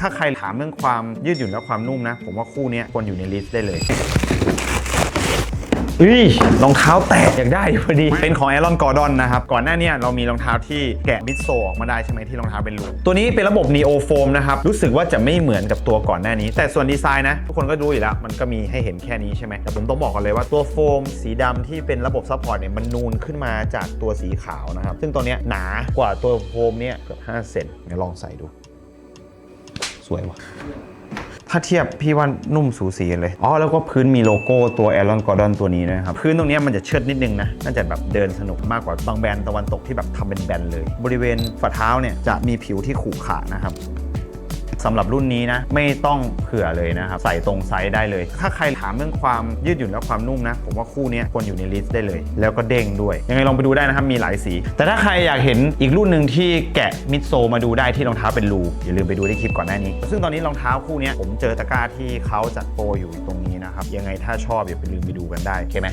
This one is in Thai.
ถ้าใครถามเรื่องความยืดหยุ่นและความนุ่มนะ ผมว่าคู่เนี้ยควรอยู่ในลิสต์ได้เลยอุ้ยรองเท้าแตกอยากได้พอดี เป็นของ a อรอนกอร์ดอนนะครับ ก่อนหน้าเนี้เรามีรองเท้าที่แกะมิดโซออกมาได้ใช่ไหมที่รองเท้าเป็นรูตัวนี้เป็นระบบ Neo Foam นะครับ รู้สึกว่าจะไม่เหมือนกับตัวก่อนหน้านี้ แต่ส่วนดีไซน์นะ ทุกคนก็รู้อยู่แล้ว มันก็มีให้เห็นแค่นี้ใช่ไหมแต่ผมต้องบอกกันเลยว่าตัวโฟม สีดำที่เป็นระบบซัพพอร์ตเนี่ยมันนูนขึ้นมาจากตัวสีขาวนะครับซึ่งตัวเนี้ยหนากว่าตัวโฟมเนี่ยเกือบ5เซนเดี๋ยวลองใส่ดู สวยว่ะถ้าเทียบพี่ว่านุ่มสูสีเลย อ๋อ แล้วก็พื้นมีโลโก้ตัวแอรอนกอร์ดอนตัวนี้นะครับ พื้นตรงนี้มันจะเชิดนิดนึงนะ น่าจะแบบเดินสนุกมากกว่าบางแบรนด์ตะวันตกที่แบบทำเป็นแบนเลย บริเวณฝ่าเท้าเนี่ยจะมีผิวที่ขรุขระนะครับ สำหรับรุ่นนี้นะไม่ต้องเผื่อเลยนะครับใส่ตรงไซส์ได้เลย ถ้าใครถามเรื่องความยืดหยุ่นและความนุ่มนะ ผมว่าคู่นี้ควรอยู่ในลิสต์ได้เลย แล้วก็เด้งด้วย ยังไงลองไปดูได้นะครับมีหลายสี แต่ถ้าใครอยากเห็นอีกรุ่นหนึ่งที่แกะมิดโซมาดูได้ที่รองเท้าเป็นรูอย่าลืมไปดูที่คลิปก่อนหน้านี้ ซึ่งตอนนี้รองเท้าคู่นี้ผมเจอตะกร้าที่เขาจัดโปรอยู่ตรงนี้นะครับยังไงถ้าชอบอย่าไปลืมไปดูกันได้โอเคไหม